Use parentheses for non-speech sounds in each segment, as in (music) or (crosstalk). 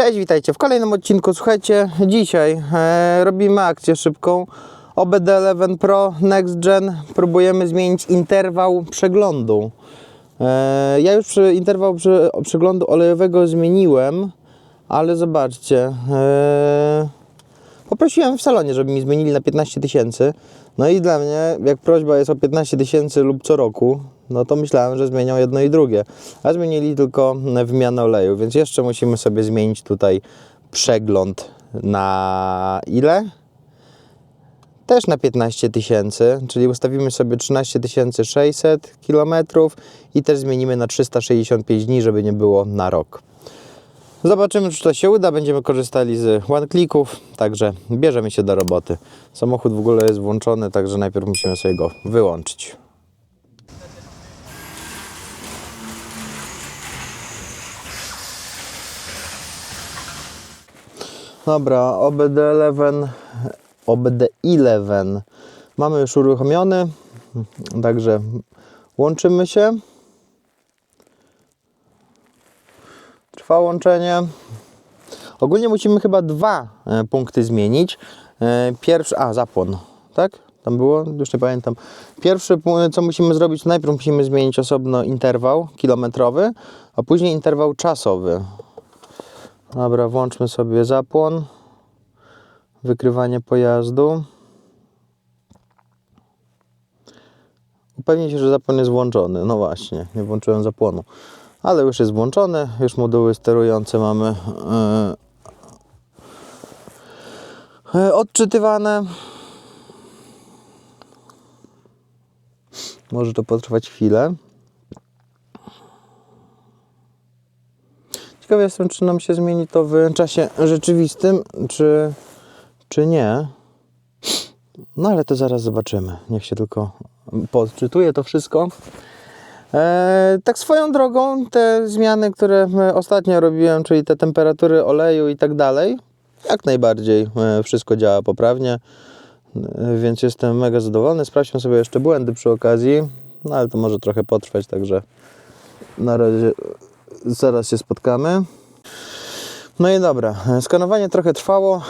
Cześć, witajcie w kolejnym odcinku. Słuchajcie, dzisiaj e, robimy akcję szybką. OBD11 Pro Next Gen. Próbujemy zmienić interwał przeglądu. E, ja już przy, interwał przy, przeglądu olejowego zmieniłem, ale zobaczcie. E, poprosiłem w salonie, żeby mi zmienili na 15 tysięcy. No i dla mnie, jak prośba jest o 15 tysięcy lub co roku, no to myślałem, że zmienią jedno i drugie. A zmienili tylko wymianę oleju, więc jeszcze musimy sobie zmienić tutaj przegląd na ile? Też na 15 tysięcy, czyli ustawimy sobie 13 600 km i też zmienimy na 365 dni, żeby nie było na rok. Zobaczymy, czy to się uda. Będziemy korzystali z one-clicków, także bierzemy się do roboty. Samochód w ogóle jest włączony, także najpierw musimy sobie go wyłączyć. Dobra, OBD11, OBD11 mamy już uruchomiony, także łączymy się. Trwa łączenie. Ogólnie musimy chyba dwa e, punkty zmienić. E, Pierwszy, a zapłon, tak? Tam było? Już nie pamiętam. Pierwszy, co musimy zrobić, najpierw musimy zmienić osobno interwał kilometrowy, a później interwał czasowy. Dobra, włączmy sobie zapłon. Wykrywanie pojazdu. Upewnij się, że zapłon jest włączony. No właśnie, nie włączyłem zapłonu. Ale już jest włączony, już moduły sterujące mamy e, odczytywane. Może to potrwać chwilę. Ciekawy jestem, czy nam się zmieni to w czasie rzeczywistym, czy, czy nie. No ale to zaraz zobaczymy. Niech się tylko podczytuje to wszystko. E, tak swoją drogą, te zmiany, które ostatnio robiłem, czyli te temperatury oleju i tak dalej, jak najbardziej e, wszystko działa poprawnie, e, więc jestem mega zadowolony. Sprawdźmy sobie jeszcze błędy przy okazji, no ale to może trochę potrwać, także na razie zaraz się spotkamy. No i dobra, skanowanie trochę trwało,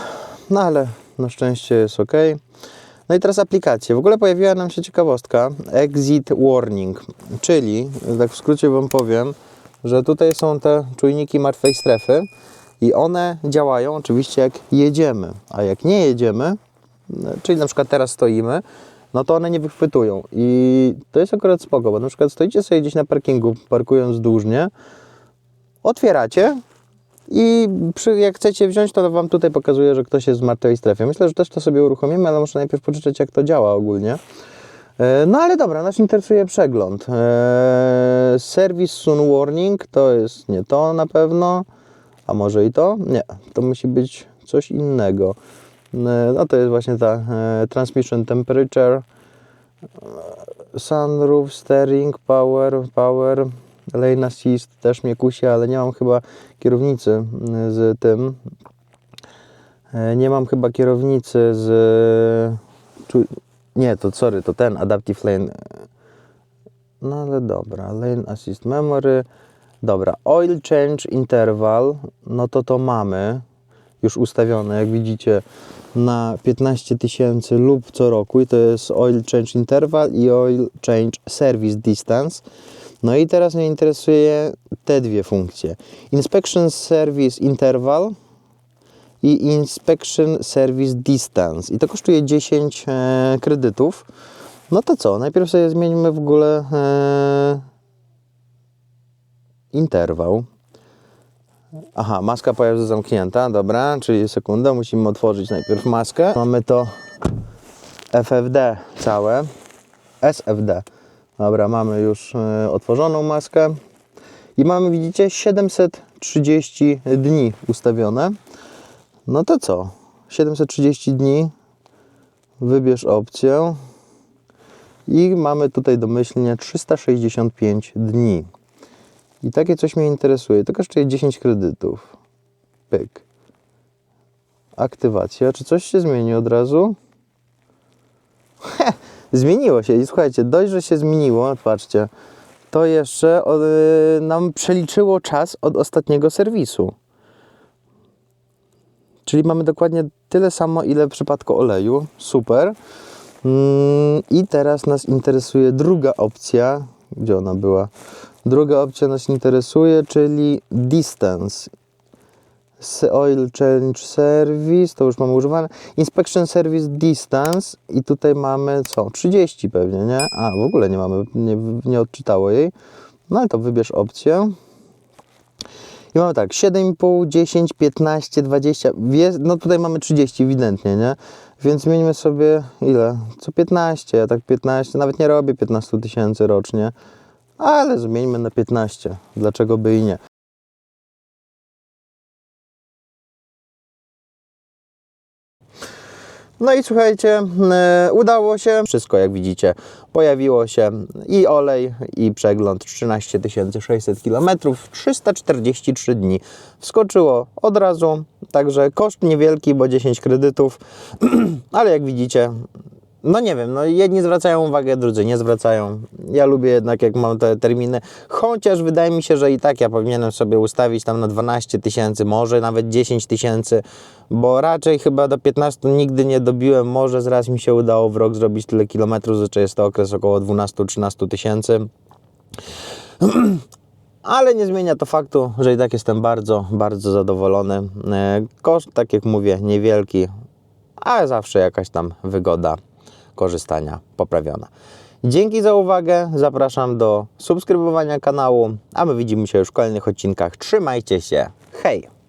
no ale na szczęście jest ok. No i teraz aplikacje. W ogóle pojawiła nam się ciekawostka Exit Warning, czyli tak w skrócie Wam powiem, że tutaj są te czujniki martwej strefy i one działają oczywiście jak jedziemy, a jak nie jedziemy, czyli na przykład teraz stoimy, no to one nie wychwytują i to jest akurat spoko, bo na przykład stoicie sobie gdzieś na parkingu, parkując dłużnie, otwieracie i przy, jak chcecie wziąć, to Wam tutaj pokazuje, że ktoś jest w martwej strefie. Myślę, że też to sobie uruchomimy, ale muszę najpierw poczytać, jak to działa ogólnie. E, No ale dobra, nas interesuje przegląd. E, Service Soon Warning to jest nie to na pewno, a może i to? Nie, to musi być coś innego. E, No to jest właśnie ta e, Transmission Temperature, e, Sunroof, Steering, Power, Power, Lane Assist też mnie kusi, ale nie mam chyba kierownicy y, z tym. E, Nie mam chyba kierownicy z. Nie, to sorry, to ten Adaptive Lane. No ale dobra, Lane Assist Memory. Dobra, Oil Change Interval. No to to mamy już ustawione, jak widzicie, na 15 tysięcy lub co roku. I to jest Oil Change Interval i Oil Change Service Distance. No i teraz mnie interesuje te dwie funkcje. Inspection Service Interval i Inspection Service Distance. I to kosztuje 10 e, kredytów. No to co? Najpierw sobie zmieńmy w ogóle e, interwał. Aha, maska pojazdu zamknięta, dobra, czyli sekunda, musimy otworzyć najpierw maskę. Mamy to FFD całe, SFD. Dobra, mamy już e, otworzoną maskę i mamy, widzicie, 730 dni ustawione. No to co? 730 dni, wybierz opcję i mamy tutaj domyślnie 365 dni. I takie coś mnie interesuje. To kosztuje 10 kredytów. Pyk. Aktywacja. Czy coś się zmieni od razu? Zmieniło się i słuchajcie, dość, że się zmieniło, patrzcie, to jeszcze od, nam przeliczyło czas od ostatniego serwisu. Czyli mamy dokładnie tyle samo, ile w przypadku oleju. Super. Mm, I teraz nas interesuje druga opcja. Gdzie ona była? Druga opcja nas interesuje, czyli distance. Oil Change Service, to już mamy używane. Inspection Service Distance i tutaj mamy co? 30 pewnie, nie? A, w ogóle nie mamy, nie, nie odczytało jej. No ale to wybierz opcję. I mamy tak, 7,5, 10, 15, 20, wie- no tutaj mamy 30 ewidentnie, nie? Więc zmieńmy sobie ile? Co 15, ja tak 15, nawet nie robię 15 tysięcy rocznie, ale zmieńmy na 15, dlaczego by i nie. No i słuchajcie, e, udało się. Wszystko jak widzicie, pojawiło się i olej, i przegląd 13 600 km, 343 dni. Wskoczyło od razu, także koszt niewielki, bo 10 kredytów, (clears throat) ale jak widzicie, no nie wiem, no jedni zwracają uwagę, drudzy nie zwracają. Ja lubię jednak jak mam te terminy, chociaż wydaje mi się, że i tak ja powinienem sobie ustawić tam na 12 tysięcy, może nawet 10 tysięcy, bo raczej chyba do 15 nigdy nie dobiłem, może zraz mi się udało w rok zrobić tyle kilometrów, zazwyczaj jest to okres około 12-13 tysięcy. (clears throat) Ale nie zmienia to faktu, że i tak jestem bardzo, bardzo zadowolony. E, Koszt, tak jak mówię, niewielki, ale zawsze jakaś tam wygoda korzystania poprawiona. Dzięki za uwagę, zapraszam do subskrybowania kanału, a my widzimy się już w kolejnych odcinkach. Trzymajcie się, hej!